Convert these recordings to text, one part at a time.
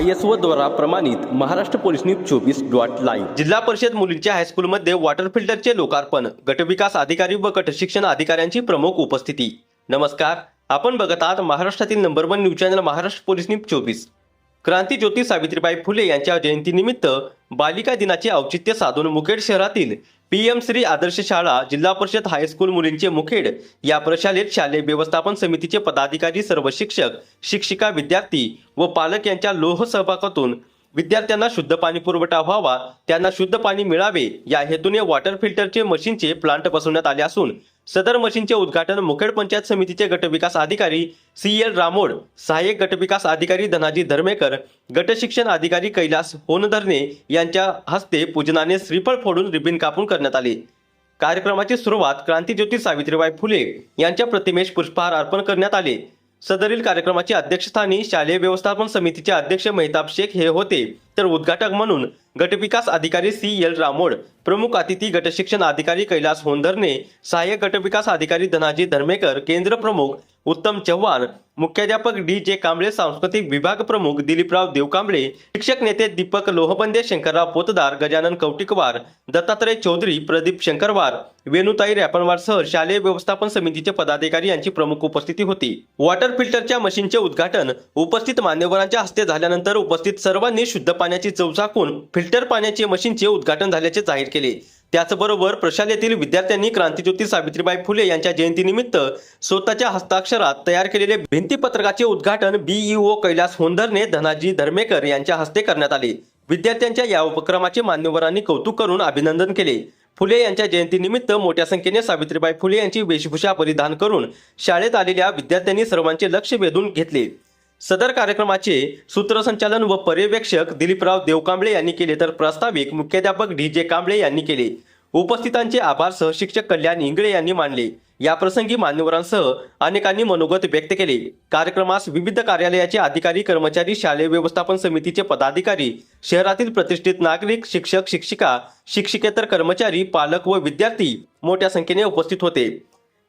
I S O द्वारा प्रमाणित Maharashtra police news चोवीस डॉट लाईव्ह जिल्हा परिषद मुलींच्या हायस्कूलमध्ये वॉटर फिल्टरचे लोकार्पण गटविकास अधिकारी व गट शिक्षण अधिकाऱ्यांची प्रमुख उपस्थिती. नमस्कार आपण बघत आहात महाराष्ट्रातील number one news channel Maharashtra police news चोवीस. क्रांतीज्योती सावित्रीबाई फुले यांच्या जयंतीनिमित्त बालिका दिनाचे औचित्य साधून मुखेड शहरातील पी एम श्री आदर्श शाळा जिल्हा परिषद हायस्कूल मुलींचे मुखेड या प्रशालेत शालेय व्यवस्थापन समितीचे पदाधिकारी सर्व शिक्षक शिक्षिका विद्यार्थी व पालक यांच्या लोह सहभागातून विद्यार्थ्यांना शुद्ध पाणी पुरवठा व्हावा त्यांना शुद्ध पाणी मिळावे या हेतूने वॉटर फिल्टरचे मशीनचे प्लांट बसवण्यात आले असून सदर मशीनचे उद्घाटन मुखेड पंचायत समितीचे गटविकास अधिकारी सी एल रामोड सहाय्यक गटविकास अधिकारी धनाजी धर्मेकर गटशिक्षण अधिकारी कैलास होनधरणे यांच्या हस्ते पूजनाने श्रीफळ फोडून रिबिन कापून करण्यात आले. कार्यक्रमाची सुरुवात क्रांतीज्योती सावित्रीबाई फुले यांच्या प्रतिमेस पुष्पहार अर्पण करण्यात आले. सदरील कार्यक्रमाच्या अध्यक्षस्थानी शालेय व्यवस्थापन समितीचे अध्यक्ष मेहताब शेख हे होते. तर उद्घाटक म्हणून गटविकास अधिकारी सी एल रामोड प्रमुख अतिथी गटशिक्षण अधिकारी कैलास होंदरने सहाय्यक गटविकास अधिकारी धनाजी धर्मेकर केंद्र प्रमुख उत्तम चव्हाण मुख्याध्यापक डी जे कांबळे सांस्कृतिक विभाग प्रमुख दिलीपराव देवकांबळे शिक्षक नेते दीपक लोहबंदे शंकरराव पोतदार गजानन कौटिकवार दत्तात्रय चौधरी प्रदीप शंकरवार वेणुताई रॅपणवारसह शालेय व्यवस्थापन समितीचे पदाधिकारी यांची प्रमुख उपस्थिती होती. वॉटर फिल्टरच्या मशीनचे उद्घाटन उपस्थित मान्यवरांच्या हस्ते झाल्यानंतर उपस्थित सर्वांनी शुद्ध पाण्याची चव चाकून फिल्टर पाण्याचे मशीनचे उद्घाटन झाल्याचे जाहीर केले. त्याचबरोबर प्रशालेतील विद्यार्थ्यांनी क्रांतीज्योती सावित्रीबाई फुले यांच्या जयंतीनिमित्त स्वतःच्या हस्ताक्षरात तयार केलेले भिंतीपत्रकाचे उद्घाटन बीईओ कैलास होंदरने धनाजी धर्मेकर यांच्या हस्ते करण्यात आले. विद्यार्थ्यांच्या या उपक्रमाचे मान्यवरांनी कौतुक करून अभिनंदन केले. फुले यांच्या जयंतीनिमित्त मोठ्या संख्येने सावित्रीबाई फुले यांची वेशभूषा परिधान करून शाळेत आलेल्या विद्यार्थ्यांनी सर्वांचे लक्ष वेधून घेतले. सदर कार्यक्रमाचे सूत्रसंचालन व पर्यवेक्षक दिलीपराव देवकांबळे यांनी केले तर प्रास्ताविक मुख्याध्यापक डी जे कांबळे यांनी केले. उपस्थितांचे आभार सहशिक्षक कल्याण इंगळे यांनी मानले. या प्रसंगी मान्यवरांसह अनेकांनी मनोगत व्यक्त केले. कार्यक्रमास विविध कार्यालयाचे अधिकारी कर्मचारी शालेय व्यवस्थापन समितीचे पदाधिकारी शहरातील प्रतिष्ठित नागरिक शिक्षक शिक्षिका शिक्षिकेतर कर्मचारी पालक व विद्यार्थी मोठ्या संख्येने उपस्थित होते.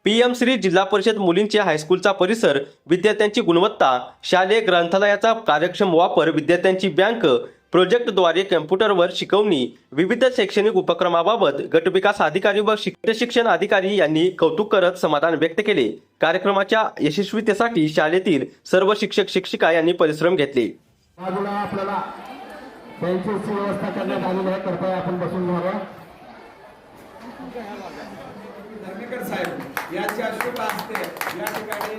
पीएम श्री जिल्हा परिषद मुलींचे हायस्कूलचा परिसर विद्यार्थ्यांची गुणवत्ता शालेय ग्रंथालयाचा कार्यक्षम वापर विद्यार्थ्यांची बँक प्रोजेक्टद्वारे कम्प्युटरवर शिकवणी विविध शैक्षणिक उपक्रमाबाबत गटविकास अधिकारी व शिक- शिक्षण अधिकारी यांनी कौतुक करत समाधान व्यक्त केले. कार्यक्रमाच्या यशस्वीतेसाठी शाळेतील सर्व शिक्षक शिक्षिका यांनी परिश्रम घेतले. बाजूला आपल्याला बेंचेसची व्यवस्था करण्यात आलेली आहे. कृपया आपण बसून घ्यावं धर्मेकर साहेब यांच्या शुभ हस्ते या ठिकाणी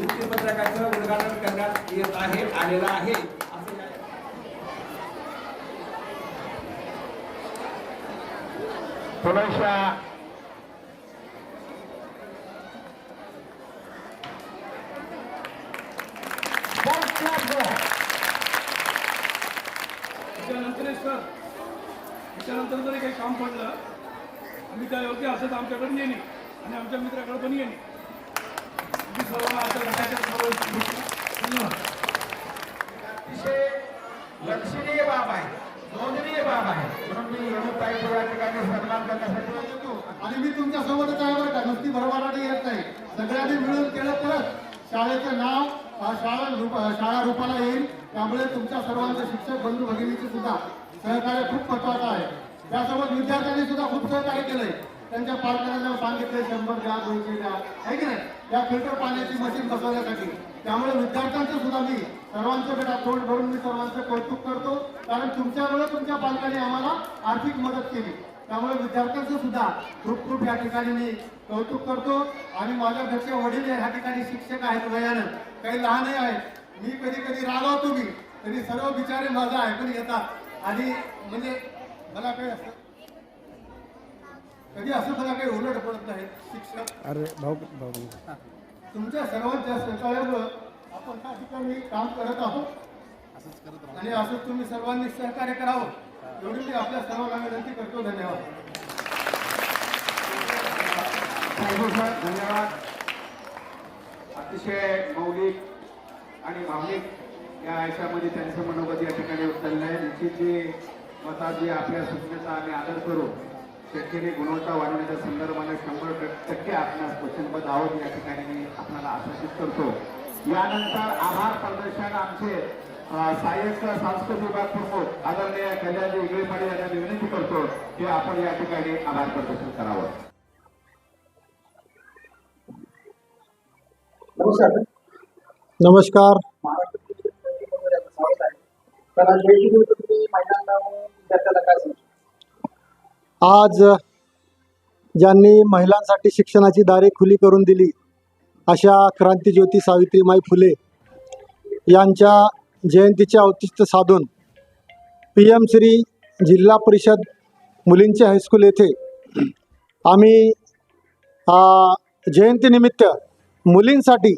भित्तीपत्रकाचं उद्घाटन करण्यात येत आहे आलेलं आहे. असं सर त्याच्यानंतर जरी काही काम पडलं आम्ही त्या योग्य असत आमच्याकडे येणे आणि आमच्या मित्राकडे पण येणे. सर्व आता घटाच्या धन्यवाद अतिशय लक्षणीय बाब आहे नोंदणीय बाब आहे म्हणून मी यमुताईचा सन्मान करण्यासाठी आणि मी तुमच्या सोबतच आहे बरं का. नुसती भरभराटी येत नाही. सगळ्यांनी मिळून केलं तरच शाळेचं नाव शाळा रूप शाळा रूपाला येईल. त्यामुळे तुमच्या सर्वांचं शिक्षक बंधू भगिनीचे सुद्धा सहकार्य खूप महत्वाचं आहे. त्यासोबत विद्यार्थ्यांनी सुद्धा खूप सहकार्य केलंय. त्यांच्या पालकांना सांगितले शंभर द्या दोनशे द्या आहे की नाही? या फिल्टर पाण्याची मशीन बसवण्यासाठी. त्यामुळे विद्यार्थ्यांचं सुद्धा मी सर्वांचं बेटा तोंड भरून मी सर्वांचं कौतुक करतो. कारण तुमच्यामुळे तुमच्या पालकांनी आम्हाला आर्थिक मदत केली. त्यामुळे विद्यार्थ्यांचं सुद्धा खूप खूप या ठिकाणी मी कौतुक करतो. आणि माझ्या घरचे वडील या ठिकाणी शिक्षक आहेत वयानं. काही लहानही आहेत. मी कधी कधी रागावतो मी तरी सर्व बिचारे माझं ऐकून घेतात आणि म्हणजे मला काही असं कधी असं मला काही उलट पडत नाही शिक्षक. अरे भाऊ भाऊ. तुमच्या सर्वांच्या सहकार्यामुळं आपण त्या ठिकाणी काम करत आहोत. आणि असंच तुम्ही सर्वांनी सहकार्य करावं. एवढी मी आपल्या सर्वांना विनंती करतो धन्यवाद. धन्यवाद. अतिशय मौलिक आणि भावनिक या आयुष्यामध्ये त्यांचं मनोगत या ठिकाणी उचललं आहे. निश्चितची मताची आपल्या सूचनेचा आम्ही आदर करू शेतकरी गुणवत्ता वाढवण्याच्या संदर्भाने शंभर टक्के आपणास वचनबद्ध आहोत या ठिकाणी मी आपल्याला आश्वासित करतो. यानंतर आभार प्रदर्शन आमचे सहाय्यक सांस्कृतिक विभाग प्रमुख आदरणीय कल्याणजी यांना विनंती करतो की आपण या ठिकाणी आभार प्रदर्शन करावं. नमस्कार. आज ज्यांनी महिलांसाठी शिक्षणाची दारे खुली करून दिली अशा क्रांतीज्योती सावित्रीमाई फुले यांच्या जयंतीचे औचित्य साधून पी एम श्री जिल्हा परिषद मुलींचे हायस्कूल येथे आम्ही जयंतीनिमित्त मुलींसाठी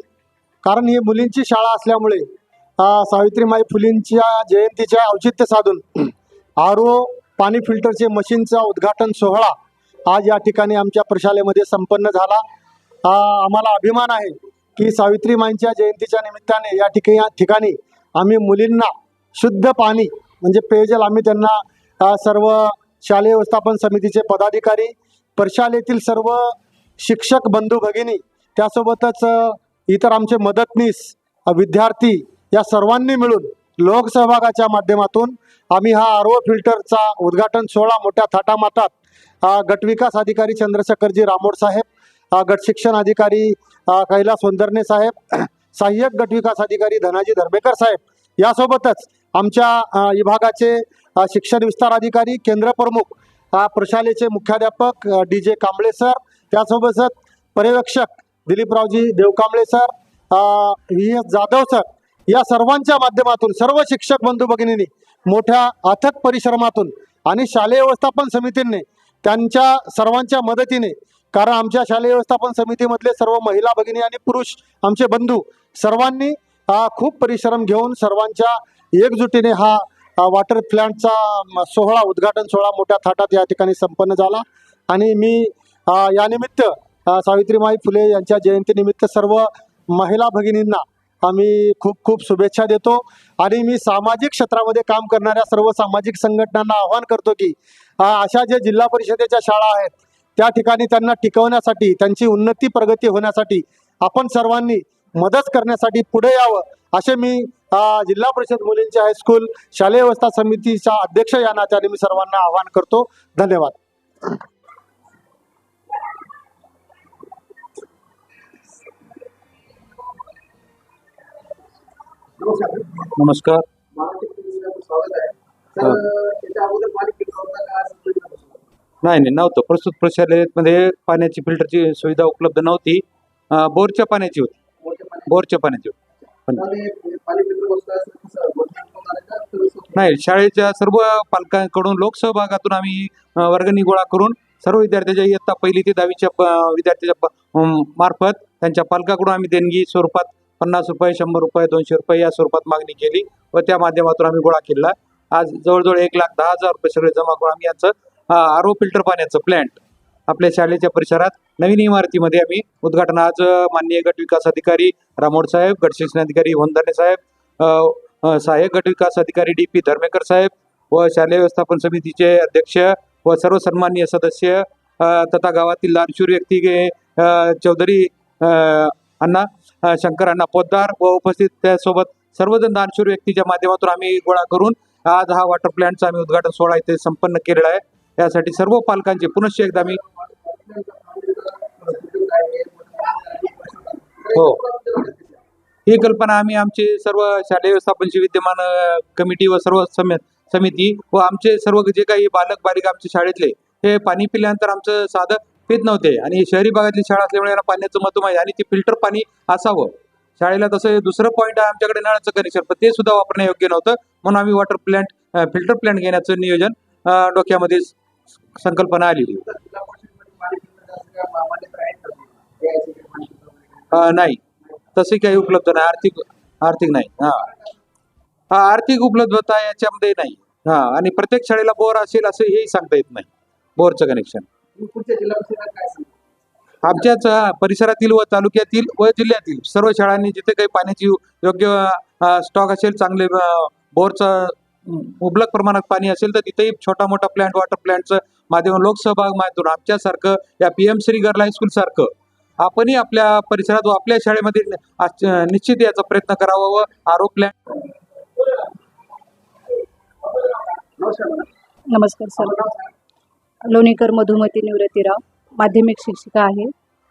कारण ही मुलींची शाळा असल्यामुळे सावित्रीमाई फुलेंच्या जयंतीच्या औचित्य साधून आर ओ पाणी फिल्टरचे मशीनचा उद्घाटन सोहळा आज या ठिकाणी आमच्या प्रशालेमध्ये संपन्न झाला. आम्हाला अभिमान आहे की सावित्रीमाईंच्या जयंतीच्या निमित्ताने या ठिकाणी ठिकाणी आम्ही मुलींना शुद्ध पाणी म्हणजे पेयजल आम्ही त्यांना सर्व शालेय व्यवस्थापन समितीचे पदाधिकारी प्रशालेतील सर्व शिक्षक बंधू भगिनी त्यासोबतच इतर आमचे मदतनीस विद्यार्थी या सर्वांनी मिळून लोकसहभागाच्या माध्यमातून आम्ही हा आर ओ फिल्टरचा उद्घाटन सोहळा मोठ्या थाटामाटात गटविकास अधिकारी चंद्रशेखरजी रामोड साहेब गट शिक्षण अधिकारी कैलास वंदरणे साहेब सहाय्यक गटविकास अधिकारी धनाजी धर्मेकर साहेब. यासोबतच आमच्या विभागाचे शिक्षण विस्तार अधिकारी केंद्र प्रमुख प्रशालेचे मुख्याध्यापक डी जे कांबळे सर त्यासोबतच पर्यवेक्षक दिलीपरावजी Devkamble sir V. S. Jadhav sir या सर्वांच्या माध्यमातून सर्व शिक्षक बंधू भगिनींनी मोठ्या अथक परिश्रमातून आणि शालेय व्यवस्थापन समितीने त्यांच्या सर्वांच्या मदतीने कारण आमच्या शालेय व्यवस्थापन समितीमधले सर्व महिला भगिनी आणि पुरुष आमचे बंधू सर्वांनी खूप परिश्रम घेऊन सर्वांच्या एकजुटीने हा वॉटर प्लॅन्टचा सोहळा उद्घाटन सोहळा मोठ्या थाटात या ठिकाणी संपन्न झाला. आणि मी यानिमित्त सावित्रीमाई फुले यांच्या जयंतीनिमित्त सर्व महिला भगिनींना आम्ही खूप खूप शुभेच्छा देतो. आणि मी सामाजिक क्षेत्रामध्ये काम करणाऱ्या सर्व सामाजिक संघटनांना आवाहन करतो की अशा ज्या जिल्हा परिषदेच्या शाळा आहेत त्या ठिकाणी त्यांना टिकवण्यासाठी त्यांची उन्नती प्रगती होण्यासाठी आपण सर्वांनी मदत करण्यासाठी पुढे यावं असे मी जिल्हा परिषद मुलींचे हायस्कूल शालेय व्यवस्था समितीचा अध्यक्ष या नात्याने मी सर्वांना आवाहन करतो. धन्यवाद. नमस्कार. नाही नाही नव्हतं. प्रस्तुत प्रशालेमध्ये पाण्याची फिल्टरची सुविधा उपलब्ध नव्हती. बोरच्या पाण्याची होती. बोरच्या पाण्याचे पण नाही शाळेच्या सर्व पालकांकडून लोकसहभागातून आम्ही वर्गणी गोळा करून सर्व विद्यार्थ्याच्या इयत्ता पहिली ते दहावीच्या विद्यार्थ्याच्या मार्फत त्यांच्या पालकाकडून आम्ही देणगी स्वरूपात पन्नास रुपये शंभर रुपये दोनशे रुपये या स्वरूपात मागणी केली व त्या माध्यमातून आम्ही गोळा केला. आज जवळजवळ एक लाख दहा हजार रुपये सगळे जमा करून आम्ही याचं आरो फिल्टर पाण्याचं प्लॅन्ट आपल्या शाळेच्या परिसरात नवीन इमारतीमध्ये आम्ही उद्घाटन. आज माननीय गट विकास अधिकारी रामोड साहेब गट शिक्षण अधिकारी वंदने साहेब सहाय्यक गट विकास अधिकारी डी पी धर्मेकर साहेब व शालेय व्यवस्थापन समितीचे अध्यक्ष व सर्व सन्माननीय सदस्य तथा गावातील लालशूर व्यक्ती चौधरी अण्णा शंकर अण्णा पोद्दार व उपस्थित त्यासोबत सर्वजण दानशूर व्यक्तीच्या माध्यमातून आम्ही गोळा करून आज हा वॉटर प्लॅन्टचा आम्ही उद्घाटन सोहळा इथे संपन्न केलेला आहे. यासाठी सर्व पालकांचे पुनश्च एकदा मी हो. ही कल्पना आम्ही आमचे सर्व शालेय व्यवस्थापनची विद्यमान कमिटी व सर्व समिती व आमचे सर्व जे काही बालक बालिका आमच्या शाळेतले हे पाणी पिल्यानंतर आमचं साधं पित नव्हते. आणि शहरी भागातली शाळा असल्यामुळे यांना पाण्याचं महत्त्व आहे आणि ते फिल्टर पाणी असावं. शाळेला तसं दुसरं पॉईंट आहे आमच्याकडे नळाचं कनेक्शन पण ते सुद्धा वापरणं योग्य नव्हतं. म्हणून आम्ही वॉटर प्लॅन्ट फिल्टर प्लॅन्ट घेण्याचं नियोजन डोक्यामध्ये संकल्पना आलेली नाही. तसे काही उपलब्ध नाही. आर्थिक आर्थिक नाही. हा. हा आर्थिक उपलब्धता याच्यामध्ये नाही. हा आणि प्रत्येक शाळेला बोर असेल असं हेही सांगता येत नाही. बोरचं कनेक्शन आमच्याच परिसरातील व तालुक्यातील व जिल्ह्यातील सर्व शाळांनी जिथे काही पाण्याची योग्य स्टॉक असेल चांगले बोरचं मुबलक प्रमाणात पाणी असेल तर तिथेही छोटा मोठा प्लॅन्ट वॉटर प्लॅन्टचं माध्यम लोकसहभाग माध्यमातून आमच्यासारखं या P M Shri girl high school सारखं आपणही आपल्या परिसरात व आपल्या शाळेमध्ये निश्चित याचा प्रयत्न करावा व आरो प्लॅन्ट नमस्कार सर. लोणीकर मधुमती निवृत्तीराव माध्यमिक शिक्षिका आहे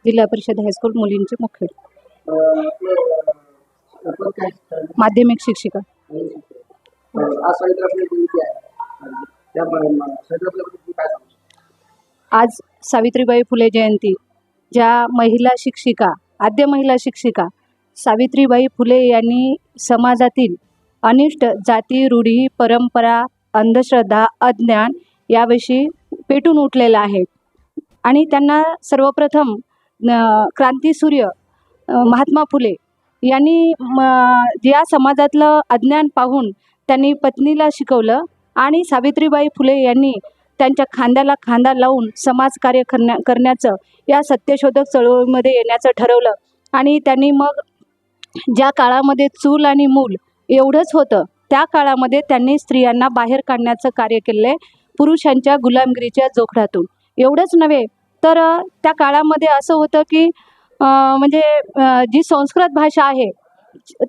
जिल्हा परिषद हायस्कूल मुलींचे मुख्य माध्यमिक शिक्षिका. आज सावित्रीबाई फुले जयंती. ज्या महिला शिक्षिका आद्य महिला शिक्षिका सावित्रीबाई फुले यांनी समाजातील अनिष्ट जाती रूढी परंपरा अंधश्रद्धा अज्ञान याविषयी पेटून उठलेलं आहे. आणि त्यांना सर्वप्रथम न- क्रांतीसूर्य महात्मा फुले यांनी म या समाजातलं अज्ञान पाहून त्यांनी पत्नीला शिकवलं आणि सावित्रीबाई फुले यांनी त्यांच्या खांद्याला खांदा लावून समाजकार्य करण्या करण्याचं या सत्यशोधक चळवळीमध्ये येण्याचं ठरवलं. आणि त्यांनी मग ज्या काळामध्ये चूल आणि मूल एवढंच होतं त्या काळामध्ये त्यांनी स्त्रियांना बाहेर काढण्याचं कार्य केलं आहे पुरुषांच्या गुलामगिरीच्या जोखडातून. एवढंच नव्हे तर त्या काळामध्ये असं होतं की म्हणजे जी संस्कृत भाषा आहे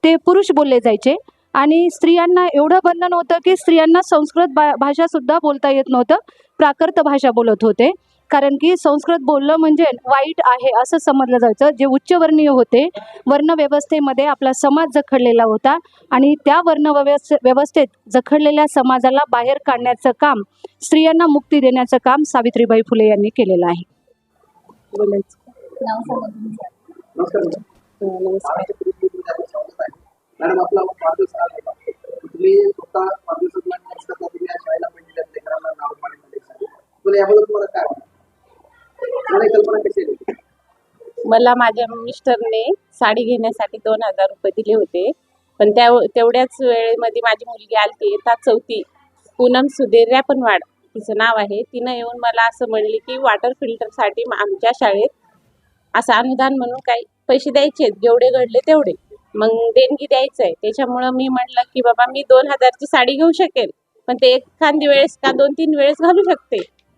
ते पुरुष बोलले जायचे. आणि स्त्रियांना एवढं बंधन होतं की स्त्रियांना संस्कृत भा भाषासुद्धा बोलता येत नव्हतं. प्राकृत भाषा बोलत होते. कारण की संस्कृत बोललं म्हणजे वाईट आहे असं समजलं जायचं. जे उच्चवर्णीय होते वर्णव्यवस्थेमध्ये आपला समाज जखडलेला होता आणि त्या वर्ण व्यवस्थे व्यवस्थेत जखडलेल्या समाजाला बाहेर काढण्याचं काम स्त्रियांना मुक्ती देण्याचं काम सावित्रीबाई फुले यांनी केलेलं आहे. बोलायचं. मॅडम आपला वाढदिवस आला होता तुम्ही स्वतः वाढदिवसाला खर्च करता तुम्ही या शाळेला पण दिल्या लेकरांना नाव पाणी पण याबद्दल तुम्हाला काय वाटतं? कल्पना कशी आली? मला माझ्या मिस्टरने साडी घेण्यासाठी दोन हजार रुपये दिले होते. पण त्या तेवढ्याच वेळेमध्ये माझी मुलगी आलती. येतात चौथी. पूनम सुधीर रॅपनवाड तिचं नाव आहे. तिनं येऊन मला असं म्हणली की वॉटर फिल्टरसाठी आमच्या शाळेत असं अनुदान म्हणून काही पैसे द्यायचे जेवढे घडले तेवढे. मग देणगी द्यायचं आहे त्याच्यामुळं मी म्हटलं की बाबा मी दोन हजारची साडी घेऊ शकेल. पण ते एखादी वेळेस का दोन तीन वेळेस घालू शकते.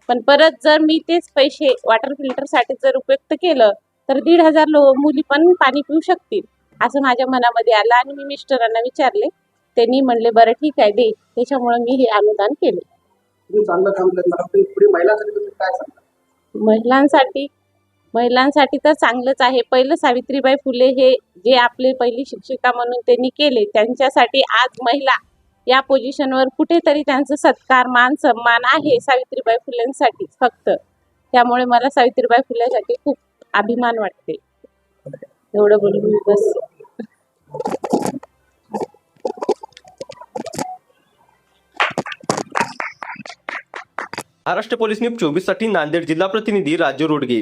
पण परत जर मी तेच पैसे वॉटर फिल्टरसाठी जर उपयुक्त केलं तर दीड हजार लो मुली पण पाणी पिऊ शकतील. असं माझ्या मनामध्ये आलं आणि मी मिस्टरांना विचारले. त्यांनी म्हणले बरं ठीक आहे दे. त्याच्यामुळं मी हे अनुदान केले. महिलांसाठी महिलांसाठी तर चांगलंच आहे. पहिलं सावित्रीबाई फुले हे जे आपले पहिली शिक्षिका म्हणून त्यांनी केले त्यांच्यासाठी आज महिला या पोझिशनवर कुठेतरी त्यांचा सत्कार मान सन्मान आहे सावित्रीबाई फुलेंसाठी फक्त. त्यामुळे मला सावित्रीबाई फुलेसाठी खूप अभिमान वाटते. एवढं बोलून बस. महाराष्ट्र पोलीस न्यूज चोवीससाठी नांदेड जिल्हा प्रतिनिधी राजू रोडगे.